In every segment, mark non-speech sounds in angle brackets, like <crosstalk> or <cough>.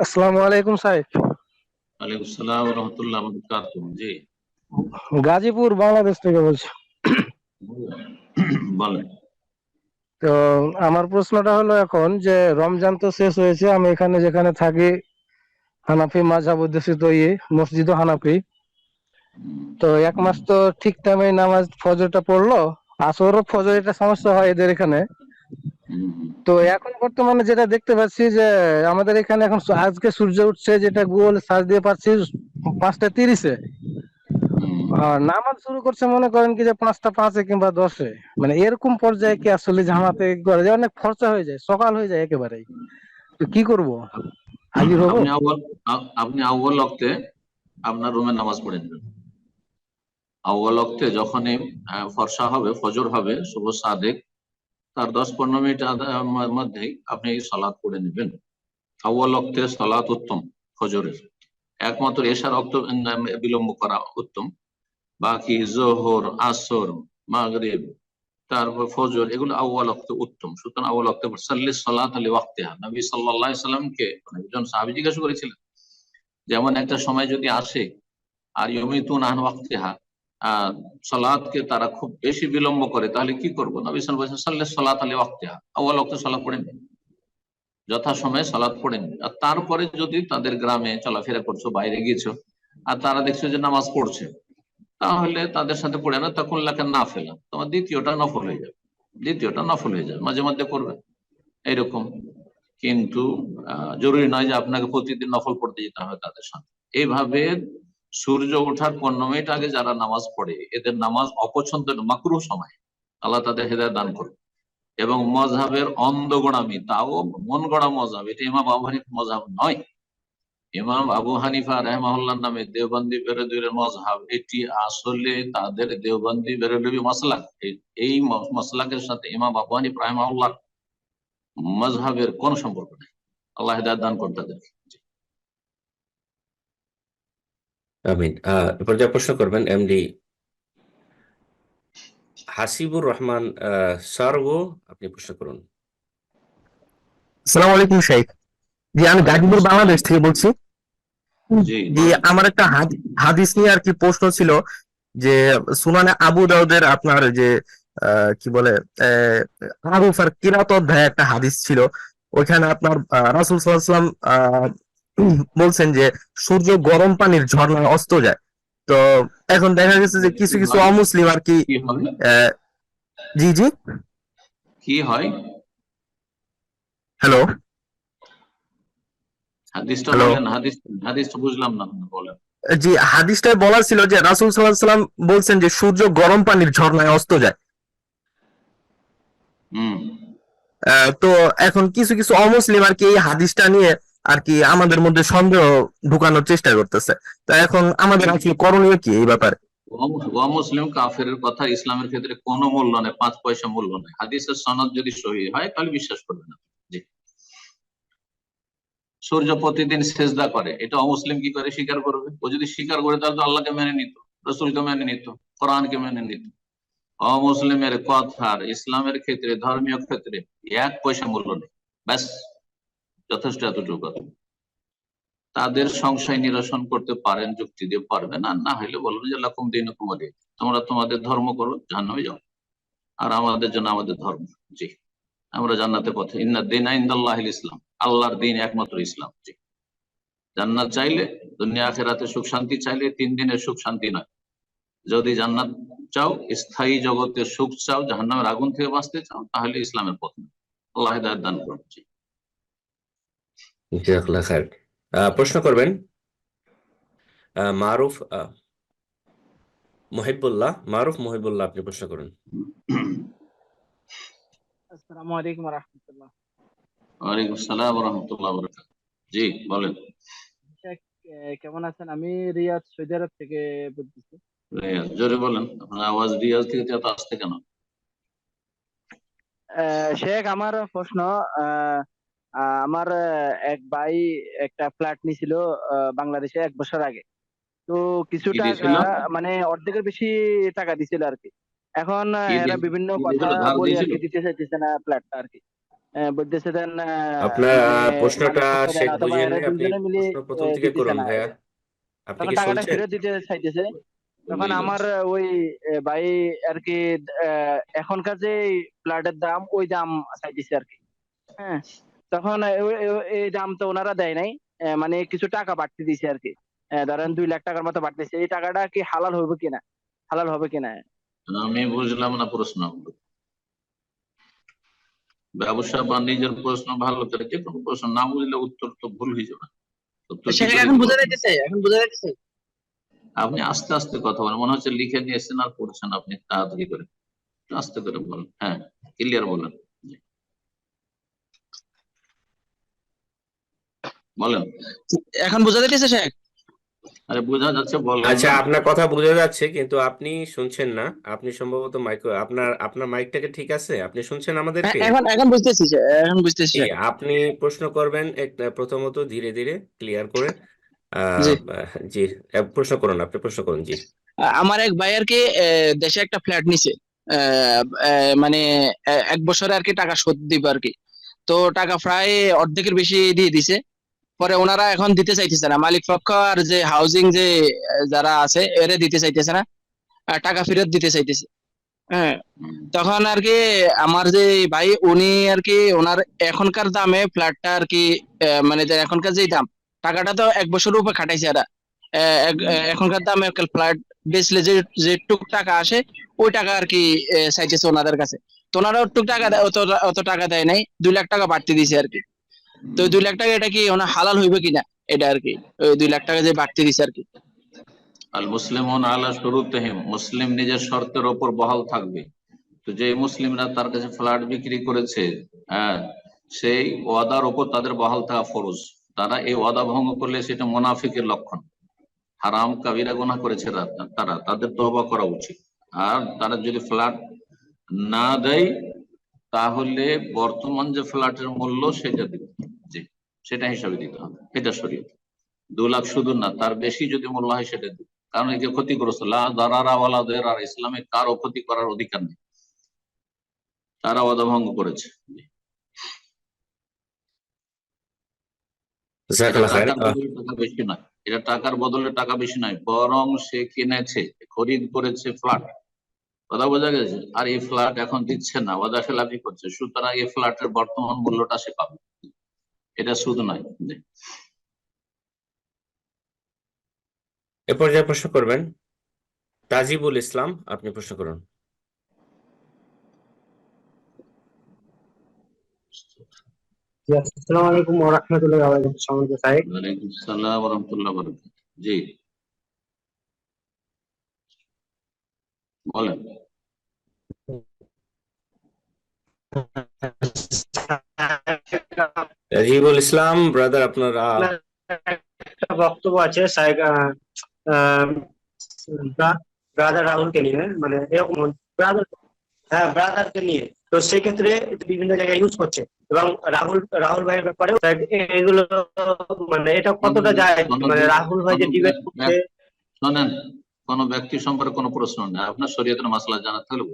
আসসালামু আলাইকুম সাহেব। ওয়ালাইকুম আসসালাম রহমতুল্লাহ বারাকাতুহু। জি। গাজীপুর বাংলাদেশ থেকে বলছি। <coughs> বলেন। তো আমার প্রশ্নটা হলো এখন যে রমজান তো শেষ হয়েছে আমি এখানে যেখানে থাকি হানাফি মাঝহাব অধ্যুষিত ইয়ে মসজিদ হানাফি। তো এক মাস তো ঠিক টাইমে নামাজ ফজরটা পড়ল। আসর ফজর এটা সমস্যা হয় এদের এখানে। তো এখন বর্তমানে যেটা দেখতে পাচ্ছি যে আমাদের এখানে এখন আজকে সূর্য উঠছে যেটা গুগল সার্চ দিয়ে পাচ্ছি পাঁচটা তিরিশে। আর নামাজ শুরু করছে মনে করেন কি যে পাঁচটা পাঁচে কিংবা দশে। মানে এরকম পর্যায়ে কি আসলে জামাতে করে যে অনেক খরচা হয়ে যায় সকাল হয়ে যায় একেবারেই। তো কি করব? হাজির হব? আপনি আউ্বাল আ- আপনি আউ্বাল ওয়াক্তে আপনার রুমে নামাজ পড়ে নেবেন। আউ্বাল ওয়াক্তে যখনই ফর্সা হবে ফজর হবে শুভ সাদেক তার দশ পনেরো মিনিট মধ্যেই আপনি সালাদ পড়ে নেবেন। আউ্বাল ওয়াক্তে সালাত উত্তম, ফজরের। একমাত্র এশার অক্ত বিলম্ব করা উত্তম। বাকি জোহর, আসর, মাগরিব, তারপর ফজর, এগুলো আউ্বাল অক্ত উত্তম। সুতরাং আউ্বাল অক্ত সাল্লি সালাত আলী ওয়াক্তিহা। নবী আলাইহি সাল্লামকে একজন সাহাবী জিজ্ঞাসা করেছিলেন, যেমন একটা সময় যদি আসে, আর ইউমিতুন আন ওয়াক্তিহা আহ, সালাতকে তারা খুব বেশি বিলম্ব করে, তাহলে কি করব? নবী সাল্লাম সাল্লি আলী পড়েন যথা সময়ে সালাত পড়েন আর তারপরে যদি তাদের গ্রামে চলাফেরা করছ, বাইরে গিয়েছো, আর তারা দেখছ যে নামাজ পড়ছে, তাহলে তাদের সাথে পড়ে না, তখন লেখা না ফেলা তোমার দ্বিতীয়টা নফল হয়ে যাবে। দ্বিতীয়টা নফল হয়ে যাবে। মাঝে মধ্যে করবে। এইরকম কিন্তু জরুরি নয় যে আপনাকে প্রতিদিন নফল পড়তে যেতে হবে তাদের সাথে। এইভাবে সূর্য ওঠার পনেরো মিনিট আগে যারা নামাজ পড়ে, এদের নামাজ অপছন্দের মাকরু সময়। আল্লাহ তাদের হেদায় দান করবে এবং মজহাবের অন্ধ গোড়ামি তাও মন গড়া মজাব এটা ইমাম আবু হানিফ মজাব নয়। ইমাম আবু হানিফা রহমাহুল্লাহ নামে দেওবন্দি বেরোদুর মজহাব এটি আসলে তাদের দেওবন্দি বেরোদবি মাসলাক এই- এই ম- মাসলাকের সাথে ইমাম আবু হানিফ রহমাহুল্লাহ মজহাবের কোন সম্পর্ক নেই। আল্লাহ হেদায়ত দান করুন তাদেরকে। আমিন। প্রশ্ন করবেন এমডি হাসিবুর রহমান সার্গো আপনি প্রশ্ন করুন। সালাম আলাইকুম শেখ জি আমি গাজীপুর বাংলাদেশ থেকে বলছি। জি। আমার একটা হাদ- হাদিস নিয়ে আর কি প্রশ্ন ছিল যে সুনানে আবু দাউদের আপনার যে আহ, কি বলে আরুফ আর কিরাত অধ্যায় একটা হাদিস ছিল। ওইখানে আপনার রাসুল সাল্লাম বলছেন যে সূর্য গরম পানির ঝর্ণায় অস্ত যায়। তো এখন দেখা গেছে যে কিছু কিছু অমুসলিম আর কি জি জি। কি হয়? হ্যালো। হাদিসটা Hello? বলেন হাদিস হাদিসটা বুঝলাম না বলেন। জি হাদিসটায় বলা ছিল যে রাসুল সাল্লাহ সাল্লাম বলছেন যে সূর্য গরম পানির ঝর্ণায় অস্ত যায়। তো এখন কিছু কিছু অমুসলিম আর কি এই হাদিসটা নিয়ে আর কি আমাদের মধ্যে সন্দেহ ঢুকানোর চেষ্টা করতেছে। তো এখন আমাদের আসলে করণীয় কি এই ব্যাপারে? মুসলিম কাফের কথা ইসলামের ক্ষেত্রে কোনো মূল্য নেই, পাঁচ পয়সা মূল্য নেই। হাদিসের সনদ যদি সহি হয়, তাহলে বিশ্বাস করবে না সূর্য প্রতিদিন সেজদা করে, এটা অমুসলিম কি করে? স্বীকার করবে। ও যদি স্বীকার করে, তাহলে তো আল্লাহকে মেনে নিত, রসুলকে মেনে নিত, কোরআনকে মেনে নিত। অমুসলিমের কথার ইসলামের ক্ষেত্রে, ধর্মীয় ক্ষেত্রে এক পয়সা মূল্য নেই। ব্যাস। যথেষ্ট এতটুকু তাদের সংশয় নিরসন করতে পারেন, যুক্তি দিয়ে পারবেন, আর না হলে বলবেন যে, লাকুম দিন তোমরা তোমাদের ধর্ম করো, জাহান্নামে যাও। আর আমাদের জন্য আমাদের ধর্ম, জি। আমরা জান্নাতের পথে, ইন্না দিন ইন্দাল্লাহ ইসলাম, আল্লাহর দিন একমাত্র ইসলাম, জি। জান্নাত চাইলে দুনিয়া আখেরাতে সুখ শান্তি চাইলে তিন দিনের সুখ শান্তি নয়। যদি জান্নাত চাও, স্থায়ী জগতের সুখ চাও, জাহান্নামের আগুন থেকে বাঁচতে চাও, তাহলে ইসলামের পথ। আল্লাহ দান করুন, জি। জাজাকাল্লাহ খায়ের। প্রশ্ন করবেন মারুফ মহিবুল্লাহ মারুফ মহিবুল্লাহ আপনি প্রশ্ন করুন। আসসালামু আলাইকুম রহমতুল্লাহ। ওয়ালাইকুম সালাম রহমতুল্লাহ বরকাত জি বলেন। কেমন আছেন? আমি রিয়াদ সৌদি আরব থেকে বলতেছি। রিয়াজ, জোরে বলেন। আপনার আওয়াজ রিয়াজ থেকে এত আসছে কেন? শেখ আমার প্রশ্ন আহ, আমার এক ভাই একটা ফ্ল্যাট নিছিল আহ, বাংলাদেশে এক বছর আগে। তো কিছু টাকা মানে অর্ধেকের বেশি টাকা দিছিল আর কি এখন এরা বিভিন্ন কথা? বলে আর কি দিতে চাইতেছে না ফ্ল্যাটটা আর কি বলতেছে দেন আপনার মানে প্রশ্নটা শেখ বুঝেন আপনি প্রশ্ন প্রথম থেকে করুন ভাইয়া। আপনি কি টাকাটা ফেরত দিতে চাইতেছে। তখন আমার ওই ভাই আর কি আহ, এখনকার যে ফ্ল্যাটের দাম ওই দাম চাইতেছে আর কি হ্যাঁ। তখন এই দাম তো ওনারা দেয় নাই আহ, মানে কিছু টাকা বাড়তি দিছে আর কি। ধরেন দুই লাখ টাকার মতো বাড়তেছে এই টাকাটা কি হালাল হবে কিনা? হালাল হবে কিনা? আমি বুঝলাম না প্রশ্ন। ব্যবসা বাণিজ্যের প্রশ্ন ভালো করে যে কোনো প্রশ্ন না বুঝলে উত্তর তো ভুল হয়ে যাবে। এখন? বোঝা বোঝা আপনি আস্তে আস্তে কথা বলেন মনে হচ্ছে লিখে নিয়ে এসেছেন আর পড়ছেন আপনি তাড়াতাড়ি করে। আস্তে করে বলেন হ্যাঁ ক্লিয়ার বলেন। বলেন। এখন বোঝা যাইতেছে শেখ আরে বোঝা যাচ্ছে বলেন আচ্ছা আপনার কথা বোঝা যাচ্ছে কিন্তু আপনি শুনছেন না। আপনি সম্ভবত মাইক আপনার আপনার মাইকটাকে ঠিক আছে? আপনি শুনছেন আমাদেরকে এখন এখন বুঝতেছি এখন বুঝতেছি আপনি প্রশ্ন করবেন প্রথমত ধীরে ধীরে ক্লিয়ার করে। আহ, জি। প্রশ্ন করুন আপনি প্রশ্ন করুন জি। আমার এক ভাই আর কি আহ, দেশে একটা ফ্ল্যাট নিছে। আহ, আহ, মানে এক বছরে আর কি টাকা শোধ দিবে আর কি। তো টাকা প্রায় অর্ধেকের বেশি দিয়ে দিছে। পরে ওনারা এখন দিতে চাইতেছে না। মালিক পক্ষ আর যে হাউজিং যে যারা আছে, এরা দিতে চাইতেছে না। টাকা ফেরত দিতে চাইতেছে। হ্যাঁ তখন আর কি আমার যে ভাই, উনি আর কি ওনার এখনকার দামে ফ্ল্যাটটা আর কি মানে এখনকার যে দাম, টাকাটা তো এক বছর উপর খাটাইছে এরা। এখনকার দামে ফ্ল্যাট বেচলে যে যে টুক টাকা আসে, ওই টাকা আর কি চাইতেছে ওনাদের কাছে। তো ওনারা টুক টাকা অত অত টাকা দেয় নাই, দুই লাখ টাকা বাড়তি দিছে আর কি। তো দুই লাখ টাকা এটা কি ওনার হালাল হইবে কিনা? এটা আর কি। ওই দুই লাখ টাকা যে বাড়তি দিছে আর কি। আল মুসলিমুন আলা শুরুতিহিম। মুসলিম নিজের শর্তের ওপর বহাল থাকবে। তো যে মুসলিমরা তার কাছে ফ্ল্যাট বিক্রি করেছে হ্যাঁ সেই ওয়াদার ওপর তাদের বহাল থাকা ফরজ। তারা এই ওয়াদা ভঙ্গ করলে সেটা মুনাফিকের লক্ষণ। হারাম কাবিরা গুনাহ করেছে তারা। তাদের তওবা করা উচিত। আর তারা যদি ফ্ল্যাট না দেয়, তাহলে বর্তমান যে ফ্ল্যাটের মূল্য সেটা। জি সেটা হিসাবে দিতে হবে। এটা শরীয়ত। দু লাখ শুধু না তার বেশি যদি মূল্য হয় সেটা দিতে। কারণ এই যে ক্ষতিগ্রস্ত লা দারারা ওয়ালা দেরার ইসলামে কারও ক্ষতি করার অধিকার নেই। তারা ওয়াদা ভঙ্গ করেছে এটা টাকার বদলে টাকা বেশি নয়। এটা টাকার বদলে টাকা বেশি নয় বরং সে কিনেছে খরিদ করেছে ফ্ল্যাট। কথা বোঝা গেছে? আর এই ফ্ল্যাট এখন দিচ্ছে না ওয়াদা খেলাপি করছে। সুতরাং এই ফ্ল্যাটের বর্তমান মূল্যটা সে পাবে। এটা শুধু নয়। এ পর্যায়ে প্রশ্ন করবেন তাজিবুল ইসলাম আপনি প্রশ্ন করুন। আসসালামু আলাইকুম ওয়া রাহমাতুল্লাহি ওয়া বারাকাতুহু। সম্মানিত সাহেব। ওয়ালাইকুম আসসালাম ওয়া রাহমাতুল্লাহি ওয়া বারাকাতুহু। জি। বলেন। <laughs> তাজিবুল ইসলাম ব্রাদার আপনার একটা বক্তব্য আছে ব্রাদার রাহুলকে নিয়ে মানে এরকম ব্রাদার হ্যাঁ ব্রাদারকে নিয়ে। তো সেক্ষেত্রে বিভিন্ন জায়গায় ইউজ করছে। এবং রাহুল রাহুল ভাইয়ের ব্যাপারে এগুলো মানে এটা কতটা যায়? মানে রাহুল ভাই যে ডিবেট করছে। শোনেন কোন ব্যক্তি সম্পর্কে কোনো প্রশ্ন নেই। আপনার শরীয়তের মাসলা জানাতে হলে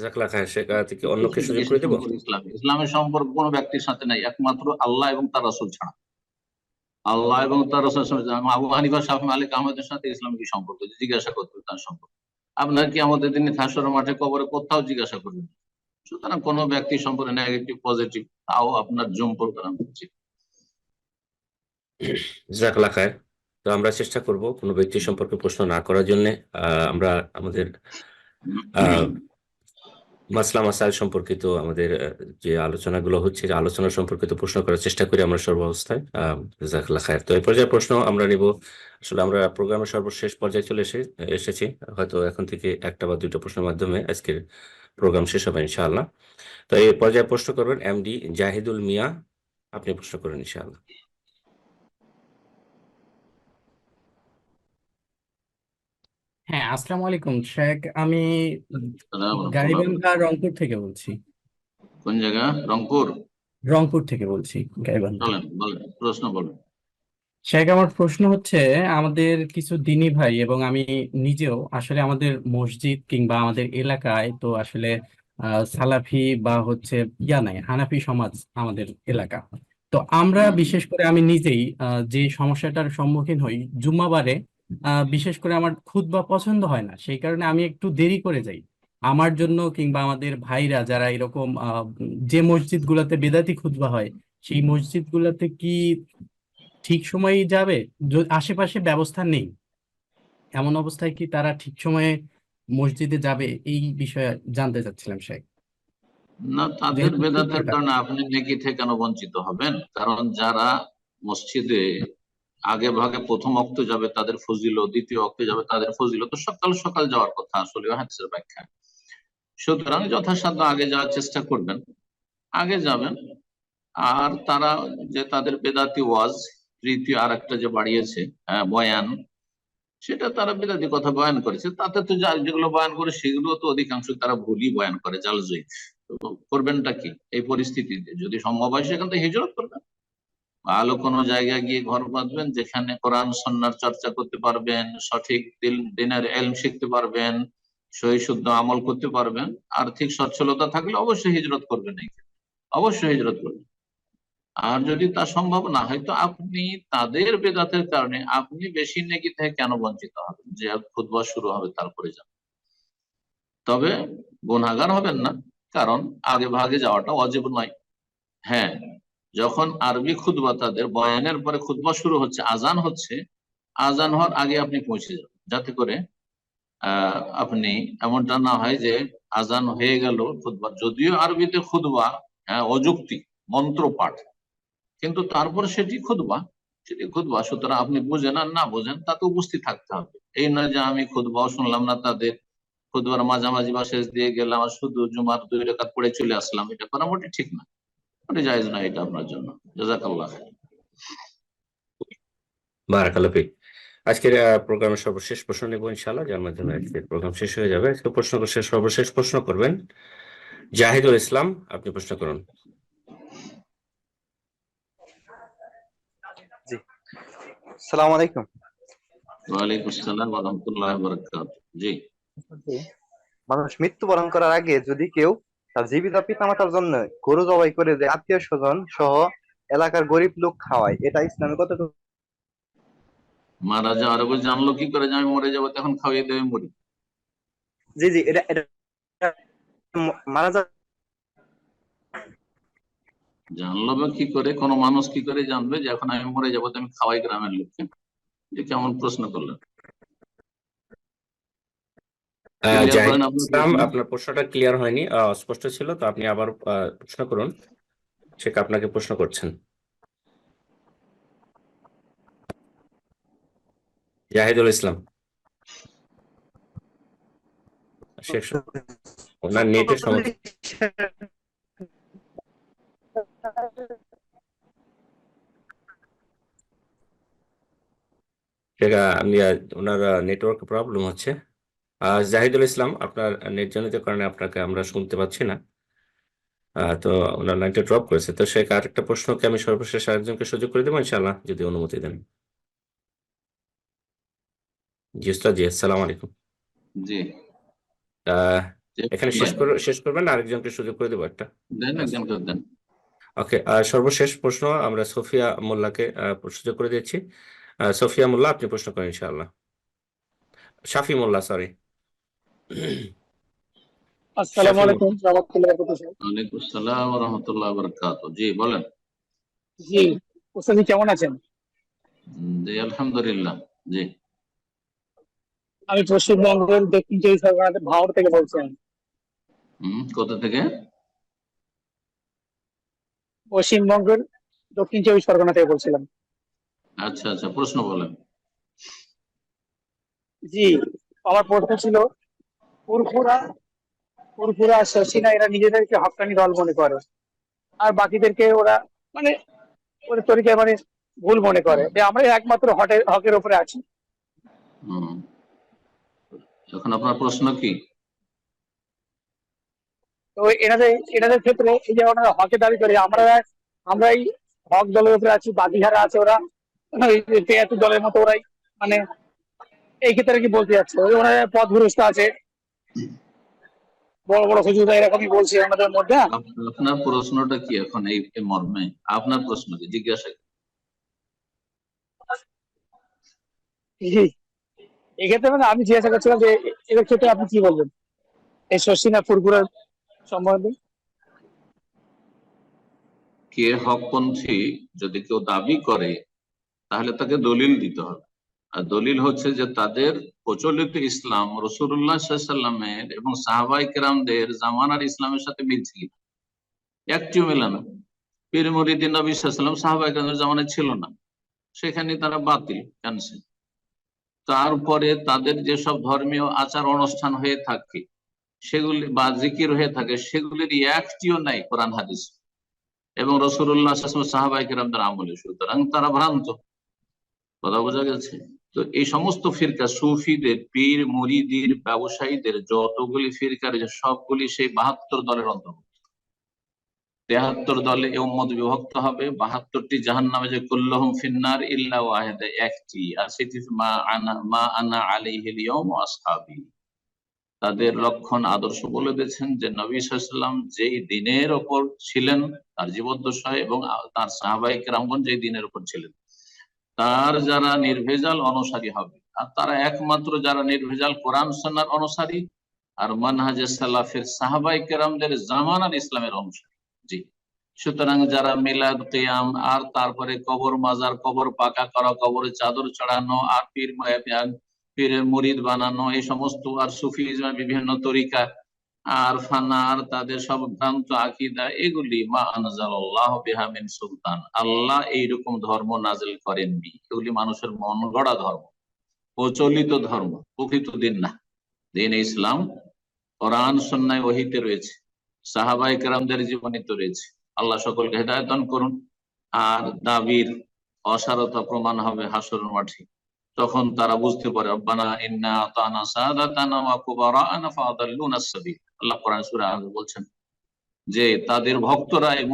বলুন। জি সে থেকে অন্যকে সুযোগ করে দেবো? ইসলাম ইসলামের সম্পর্ক কোনো ব্যক্তির সাথে নাই একমাত্র আল্লাহ এবং তার রাসূল ছাড়া। আল্লাহ এবং তার রাসূল আবু হানিফা শাফি মালিক আহমদের সাথে ইসলামের কি সম্পর্ক? জিজ্ঞাসা করতে তার সম্পর্ক। আপনার কি আমাদের দিন হাসর মাঠে কবরে কোথাও জিজ্ঞাসা করবেন? সুতরাং কোনো ব্যক্তি সম্পর্কে নেগেটিভ পজিটিভ তাও আপনার জুম প্রোগ্রাম হচ্ছে। জাজাকাল্লাহ খায়ের তো আমরা চেষ্টা করব কোনো ব্যক্তি সম্পর্কে প্রশ্ন না করার জন্য। আমরা আমাদের আহ, মাসলা মাসাইল সম্পর্কিত আমাদের যে আলোচনাগুলো হচ্ছে আলোচনা সম্পর্কিত প্রশ্ন করার চেষ্টা করি আমরা সর্বাবস্থায়। আহ, খায়ের। তো এই পর্যায়ে প্রশ্ন আমরা নিব। আসলে আমরা প্রোগ্রামের সর্বশেষ পর্যায়ে চলে এসে এসেছি। হয়তো এখন থেকে একটা বা দুইটা প্রশ্নের মাধ্যমে আজকের প্রোগ্রাম শেষ হবে ইনশাআল্লাহ। তো এই পর্যায়ে প্রশ্ন করবেন এমডি জাহিদুল মিয়া। আপনি প্রশ্ন করেন ইনশাআল্লাহ। হ্যাঁ আসসালামু আলাইকুম শেখ। আমি সালাম গাইবান্ধা রংপুর থেকে বলছি। কোন জায়গা? রংপুর? রংপুর থেকে বলছি গাইবান্ধা। বলেন প্রশ্ন বলেন। শেখ আমার প্রশ্ন হচ্ছে আমাদের কিছু দিনী ভাই এবং আমি নিজেও আসলে আমাদের মসজিদ কিংবা আমাদের এলাকায় তো আসলে আহ, সালাফি বা হচ্ছে ইয়া নাই হানাফি সমাজ আমাদের এলাকা। তো আমরা বিশেষ করে আমি নিজেই আহ, যে সমস্যাটার সম্মুখীন হই জুম্মাবারে বিশেষ করে আমার খুতবা পছন্দ হয় না। সেই কারণে আমি একটু দেরি করে যাই। আমার জন্য কিংবা আমাদের ভাইরা যারা এরকম যে মসজিদগুলোতে বেদাতি খুতবা হয় সেই মসজিদগুলোতে কি ঠিক সময়ে যাবে? আশেপাশে ব্যবস্থা নেই। এমন অবস্থায় কি তারা ঠিক সময়ে মসজিদে যাবে? এই বিষয়ে জানতে চাচ্ছিলাম শেখ। না তাদের বেদাতের কারণে আপনি নেকি থেকে কেন বঞ্চিত হবেন। কারণ যারা মসজিদে আগে ভাগে প্রথম অক্ত যাবে, তাদের ফজিল দ্বিতীয় অক্তে যাবে, তাদের ফজিল তো সকাল সকাল যাওয়ার কথা আসলে হাদিসের ব্যাখ্যা সুতরাং যথাসাধ্য আগে যাওয়ার চেষ্টা করবেন। আগে যাবেন, আর তারা যে তাদের বেদাতি ওয়াজ তৃতীয় আর একটা যে বাড়িয়েছে হ্যাঁ বয়ান, সেটা তারা বেদাতি কথা বয়ান করেছে। তাতে তো যেগুলো বয়ান করে, সেগুলো তো অধিকাংশ তারা ভুলই বয়ান করে জালজয়ী করবেনটা কি? এই পরিস্থিতিতে যদি সম্ভব হয়, সেখান থেকে হিজরত করবেন। ভালো কোনো জায়গায় গিয়ে ঘর বাঁধবেন, যেখানে কোরআন সন্ন্যার চর্চা করতে পারবেন, সঠিক দিনের এলম শিখতে পারবেন, সহি শুদ্ধ আমল করতে পারবেন, আর্থিক সচ্ছলতা থাকলে অবশ্যই হিজরত করবেন অবশ্যই হিজরত করবেন। আর যদি তা সম্ভব না হয়, তো আপনি তাদের বেদাতের কারণে আপনি বেশি নেকি থেকে কেন বঞ্চিত হবেন? যে খুদবা শুরু হবে, তারপরে যান। তবে গুনাহগার হবেন না, কারণ আগে ভাগে যাওয়াটা অজীব নয়। হ্যাঁ যখন আরবি খুদবা তাদের বয়ানের পরে খুদবা শুরু হচ্ছে, আজান হচ্ছে, আজান হওয়ার আগে আপনি পৌঁছে যাবেন যাতে করে আপনি এমনটা না হয় যে আজান হয়ে গেল খুদবা যদিও আরবিতে খুদবা হ্যাঁ অযুক্তি, মন্ত্র পাঠ, কিন্তু তারপর সেটি খুদবা সেটি খুদবা সুতরাং আপনি বুঝেন আর না বুঝেন, তাতে উপস্থিত থাকতে হবে। এই নয় যে আমি খুদবাও শুনলাম না তাদের খুদবার মাঝামাঝি বা শেষ দিয়ে গেলাম শুধু জুমার দুই রেখাত পড়ে চলে আসলাম, এটা মোটে ঠিক না। জায়েজ না এটা আপনার জন্য। জাজাকাল্লাহ বারাকাল্লাহ ফিক। আজকের প্রোগ্রামের সর্বশেষ প্রশ্ন নেব ইনশাআল্লাহ যার মাধ্যমে আজকের প্রোগ্রাম শেষ হয়ে যাবে। আজকে প্রশ্ন শেষ সর্বশেষ প্রশ্ন করবেন। জাহিদুল ইসলাম আপনি প্রশ্ন করুন। সালাম আলাইকুম। ওয়ালাইকুম আসসালাম ওয়া রাহমাতুল্লাহি ওয়া বারাকাতুহু। জি। মানুষ মৃত্যুবরণ করার আগে যদি কেউ তার জীবিত পিতামাতার জন্য গরু জবাই করে যে আত্মীয় স্বজন সহ এলাকার গরিব লোক খাওয়ায় এটা ইসলামে কতটুকু? মারা যাওয়ার আগে জানলো কি করে যে আমি মরে যাব তখন খাওয়িয়ে দেবে মরি। জি জি এটা এটা মারা যা জানলো বা কি করে কোনো মানুষ কি করে জানবে যে এখন আমি মরে যাব তো আমি খাওয়াই গ্রামের লোককে? যে কেমন প্রশ্ন করলেন আহ, Clear জাহিদ করেন আপনার ইসলাম প্রশ্ন? আপনার প্রশ্নটা ক্লিয়ার হয়নি। আহ, অস্পষ্ট ছিল তো আপনি আবার আহ, প্রশ্ন করুন। শেখ আপনাকে প্রশ্ন করছেন। জাহিদুল ইসলাম। শেখ ওনার নেটের সমস্যা ওনার নেটওয়ার্ক প্রবলেম হচ্ছে। জাহিদুল ইসলাম আপনার নেট জনিত কারণে আপনাকে আমরা শুনতে পাচ্ছি না। তো ওনার লাইনটা ড্রপ করেছে। তো শেখ আরেকটা প্রশ্নকে আমি সর্বশেষ আরেকজনকে সুযোগ করে দেবো ইনশাআল্লাহ যদি অনুমতি দেন। জি উস্তাদ জি আসসালামু আলাইকুম। জি। এখানে শেষ করে শেষ করবেন আরেকজনকে সুযোগ করে দেবো একটা। ওকে সর্বশেষ প্রশ্ন আমরা সোফিয়া মোল্লাকে সুযোগ করে দিচ্ছি। সোফিয়া মোল্লা আপনি প্রশ্ন করেন ইনশাআল্লাহ। শাফি মোল্লা সরি আসসালামু শাফি আলাইকুম রহমতুল্লাহ বরকাতুহু। ওয়ালাইকুম আসসালাম ওয়া রাহমাতুল্লাহি ওয়া বারাকাতুহু। জি বলেন। জি ওস্তাদ কেমন আছেন? জি আলহামদুলিল্লাহ জি। আমি পশ্চিমবঙ্গের দক্ষিণ চব্বিশ পরগনাতে থেকে বলছেন হুম কোথা থেকে? পশ্চিমবঙ্গের দক্ষিণ চব্বিশ পরগনা থেকে বলছিলাম। আচ্ছা আচ্ছা প্রশ্ন বলেন। জি আমার প্রশ্ন ছিল পুরপুরা পুরপুরা শশিনা এরা নিজেদেরকে হকানি দল মনে করে। আর বাকিদেরকে ওরা মানে ওদের তরিকায় মানে ভুল মনে করে। যে আমরা একমাত্র হটে হকের উপরে আছি। এখন আপনার প্রশ্ন কি? তো এনাদের এনাদের ক্ষেত্রে এই যে ওনারা হকে দাবি করে আমরা আমরা এই হক দলের উপরে আছি বাকি যারা আছে ওরা। তেয়াত্তর দলের মতো ওরাই মানে এই ক্ষেত্রে কি বলতে যাচ্ছে ওনারা পথ ভ্রষ্ট আছে। বড় বড় হুজুরা এরকমই বলছে আমাদের মধ্যে। আপনার প্রশ্নটা কি এখন এই মর্মে? আপনার প্রশ্ন কি? জিজ্ঞাসা এক্ষেত্রে মানে আমি জিজ্ঞাসা করছিলাম যে এ- এর ক্ষেত্রে আপনি কি বলবেন? এই শশিনা ফুরফুরার সম্বন্ধে? কে হকপন্থী যদি কেউ দাবি করে তাহলে তাকে দলিল দিতে হবে। দলিল হচ্ছে যে তাদের প্রচলিত ইসলাম রসুল্লাহ সাল্লামের এবং সাহাবাই কেরামদের জামানার ইসলামের সাথে মিলছে কিনা? একটিও মেলে না। পীর মরিদিন নবী সাল্লাম সাহাবাই কেরামদের জামানায় ছিল না। সেখানে তারা বাতিল ক্যান্সেল তারপরে তাদের যেসব ধর্মীয় আচার অনুষ্ঠান হয়ে থাকে, সেগুলি বা জিকির হয়ে থাকে, সেগুলির একটিও নাই কোরআন হাদিস। এবং রসুল্লাহ সাহাবাই কেরামদের আমলে। সুতরাং তারা ভ্রান্ত। কথা বোঝা গেছে? তো এই সমস্ত ফিরকা সুফিদের, পীর, মুরিদির, ব্যবসায়ীদের যতগুলি ফিরকা রয়েছে, সবগুলি সেই বাহাত্তর দলের অন্তর্ভুক্ত। তেহাত্তর দলে বিভক্ত হবে। বাহাত্তরটি জাহান নামে যে কুল্লহম ফিন্নার ইল্লা একটি। আর সেটি মা আনা মা আনা আসহাবি। তাদের লক্ষণ আদর্শ বলে দিয়েছেন যে নবী সাল্লাম যেই দিনের ওপর ছিলেন, তার জীবদ্দশায় এবং তার সাহাবাহিক রামগঞ্জ যেই দিনের উপর ছিলেন তার যারা নির্ভেজাল অনুসারী হবে। আর তারা একমাত্র যারা নির্ভেজাল কোরআন সন্ন্যার অনুসারী আর মানহাজে সালাফের সাহাবাই কেরামদের জামানার ইসলামের অনুসারী। জি। সুতরাং যারা মিলাদ, কিয়াম আর তারপরে কবর মাজার, কবর পাকা করা, কবরে চাদর চড়ানো আর পীর পীরের মুরিদ বানানো, এই সমস্ত আর সুফি বিভিন্ন তরিকা আর ফানার তাদের সব ভ্রান্ত আকিদা, এগুলি মা সুলতান। আল্লাহ এইরকম ধর্ম নাজিল করেননি। এগুলি মানুষের মন গড়া ধর্ম, প্রচলিত ধর্ম, প্রকৃত দিন না। দিন ইসলাম, কোরআন সন্ন্যায় ওহিতে রয়েছে সাহাবাই কেরামদের জীবনীতে রয়েছে। আল্লাহ সকলকে হেদায়ত দান করুন। আর দাবির অসারতা প্রমাণ হবে হাসর মাঠে। তখন তারা বুঝতে পারে, রব্বানা ইন্না আতানা সাদাতানা ওয়া কুবারানা ফাদাল্লুনা সাবিল। আল্লাহ কোরআন বলছেন যে তাদের ভক্তরা এই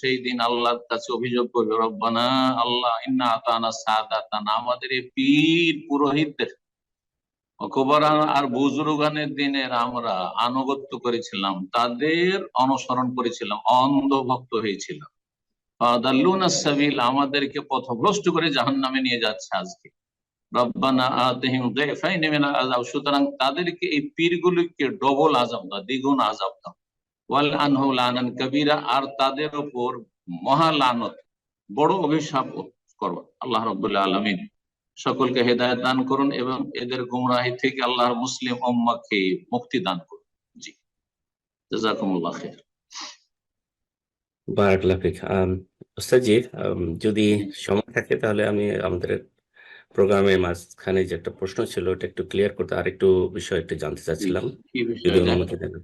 সেই দিন আল্লাহর কাছে অভিযোগ করবে, রব্বানা আল্লাহ আমাদের এই পীর পুরোহিতদের আর বুজুর্গানের দিনের আমরা আনুগত্য করেছিলাম, তাদের অনুসরণ করেছিলাম অন্ধ ভক্ত হয়েছিলাম আমাদেরকে পথভ্রষ্ট করে জাহান্নামে নিয়ে যাচ্ছে আজকে। রব্বানা সুতরাং তাদেরকে এই পীরগুলিকে ডবল দাও, দ্বিগুণ দাও। ওয়াল আনহু লানান আর তাদের উপর মহা লানত, বড় অভিশাপ আল্লাহ সকলকে হেদায়েত দান করুন এবং এদের গুমরাহি থেকে আল্লাহর মুসলিম উম্মাহকে মুক্তি দান করুন। জি। জাযাকুমুল্লাহ যদি সময় থাকে তাহলে আমি আমাদের প্রোগ্রামের মাঝখানে যে একটা প্রশ্ন ছিল ওটা একটু ক্লিয়ার করতে আরেকটু বিষয় একটু জানতে চাচ্ছিলাম। যদি অনুমতি দেন।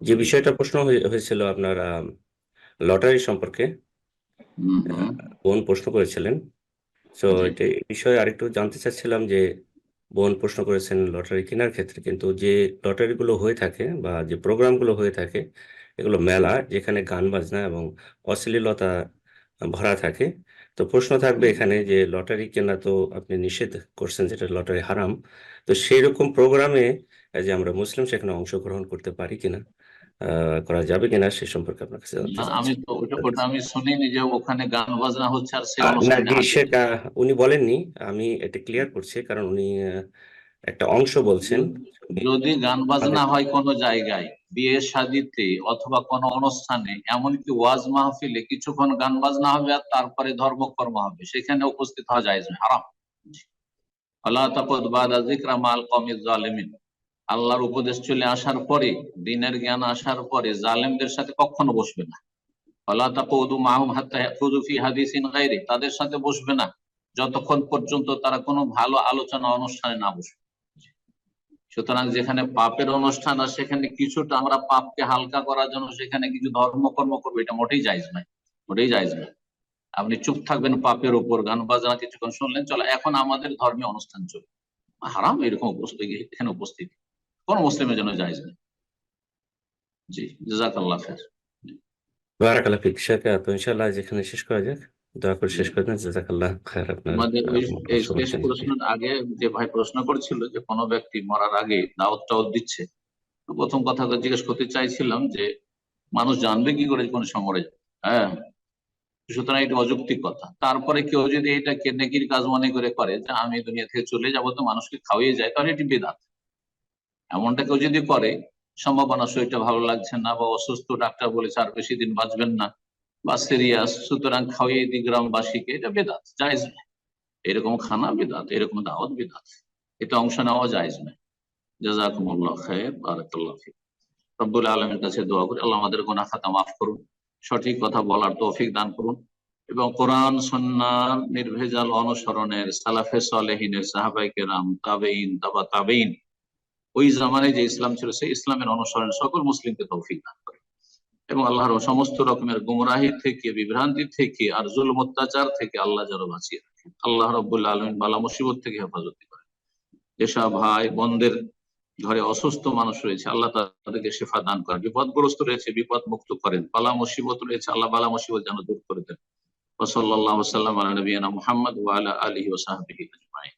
যে বিষয়টা প্রশ্ন হয়েছিল আপনার লটারি সম্পর্কে বোন প্রশ্ন করেছিলেন। তো এটা এই বিষয়ে আরেকটু জানতে চাচ্ছিলাম যে বোন প্রশ্ন করেছেন লটারি কেনার ক্ষেত্রে কিন্তু যে লটারিগুলো হয়ে থাকে বা যে প্রোগ্রামগুলো হয়ে থাকে এগুলো মেলা যেখানে গান বাজনা এবং অশ্লীলতা ভরা থাকে তো প্রশ্ন থাকবে এখানে যে লটারি কেনা তো আপনি নিষেধ করছেন যেটা লটারি হারাম। তো সেই রকম প্রোগ্রামে যে আমরা মুসলিম সেখানে অংশগ্রহণ করতে পারি কিনা করা যাবে কিনা সে সম্পর্কে আপনার কাছে আমি তো ওটা ওটা আমি শুনিনি যে ওখানে গান বাজনা হচ্ছে আর। সেটা উনি বলেননি। আমি এটা ক্লিয়ার করছি কারণ উনি একটা অংশ বলছেন। যদি গান বাজনা হয় কোনো জায়গায়, বিয়ে শাদিতে অথবা কোনো অনুষ্ঠানে, এমনকি ওয়াজ মাহফিলে কিছুক্ষণ গান বাজনা হবে আর তারপরে ধর্মকর্ম হবে, সেখানে উপস্থিত হওয়া যায় হারাম। আল্লাহ তাকদ মাল জালিমিন। আল্লাহর উপদেশ চলে আসার পরে, দিনের জ্ঞান আসার পরে জালেমদের সাথে কখনো বসবে না। আল্লাহ হাত্তা হাদিসিন তাদের সাথে বসবে না। যতক্ষণ পর্যন্ত তারা কোনো ভালো আলোচনা অনুষ্ঠানে না বসবে। সুতরাং যেখানে পাপের অনুষ্ঠান আর সেখানে কিছুটা আমরা পাপকে হালকা করার জন্য সেখানে কিছু ধর্মকর্ম করব, এটা মোটেই জায়জ নয়, মোটেই জায়জ নয়। আপনি চুপ থাকবেন পাপের উপর, গান বাজনা কিছুক্ষণ শুনলেন, চলো, এখন আমাদের ধর্মীয় অনুষ্ঠান চলবে হারাম এরকম উপস্থিত, এখানে উপস্থিতি। কোন মুসলিমের জন্য জায়জ নাই জি জাজাকাল্লাহ খের বারাকাল্লাহ ফিক, শেখ তো ইনশাল্লাহ যেখানে শেষ করা যাক। দয়া করে শেষ করে দেন জাজাকাল্লাহ খায়ের আপনার আমাদের এই শেষ প্রশ্নের আগে যে ভাই প্রশ্ন করেছিল যে কোনো ব্যক্তি মরার আগে দাওয়াত টাওয়াত দিচ্ছে প্রথম কথা জিজ্ঞেস করতে চাইছিলাম যে মানুষ জানবে কি করে কোন সময় মরে যাবে হ্যাঁ? সুতরাং এটা অযৌক্তিক কথা। তারপরে কেউ যদি এটাকে নেকির কাজ মনে করে করে যে আমি দুনিয়া থেকে চলে যাব তো মানুষকে খাওয়িয়ে যায় তাহলে এটি বেদাত। এমনটা কেউ যদি করে সম্ভাবনা শরীরটা ভালো লাগছে না বা অসুস্থ ডাক্তার বলেছে আর বেশি দিন বাঁচবেন না। বা সিরিয়াস সুতরাং খাওয়িয়ে দি গ্রামবাসীকে, এটা বেদাত, জায়জ না এরকম খানা বেদাত, এরকম দাওয়াত বেদাত। এটা অংশ নেওয়া জায়জ না জাজাকুমুল্লাহ বারাকাল্লাহ রব্বুল আলমের কাছে দোয়া করি, আল্লাহ আমাদের গোনা খাতা মাফ করুন, সঠিক কথা বলার তৌফিক দান করুন এবং কোরআন সন্ন্যার নির্ভেজাল অনুসরণের সালাফে সালেহিনের সাহাবাইকে রাম তাবেইন তাবা তাবেইন ওই জামানে যে ইসলাম ছিল, সেই ইসলামের অনুসরণ সকল মুসলিমকে তৌফিক দান করে এবং আল্লাহর সমস্ত রকমের গুমরাহি থেকে, বিভ্রান্তি থেকে আর জুল অত্যাচার থেকে আল্লাহ যেন বাঁচিয়ে রাখেন আল্লাহ রব্বুল্লা আলমিন বালা মুসিবত থেকে হেফাজতি করেন। যেসব ভাই বোনদের ঘরে অসুস্থ মানুষ রয়েছে, আল্লাহ তাদেরকে শেফা দান করেন। বিপদগ্রস্ত রয়েছে, বিপদ মুক্ত করেন। বালা মুসিবত রয়েছে, আল্লাহ বালা মুসিবত যেন দূর করে দেন। ওসল্লাহ সাল্লাম আলা মুহাম্মদ ওয়া আলা ওয়া আজমাইন।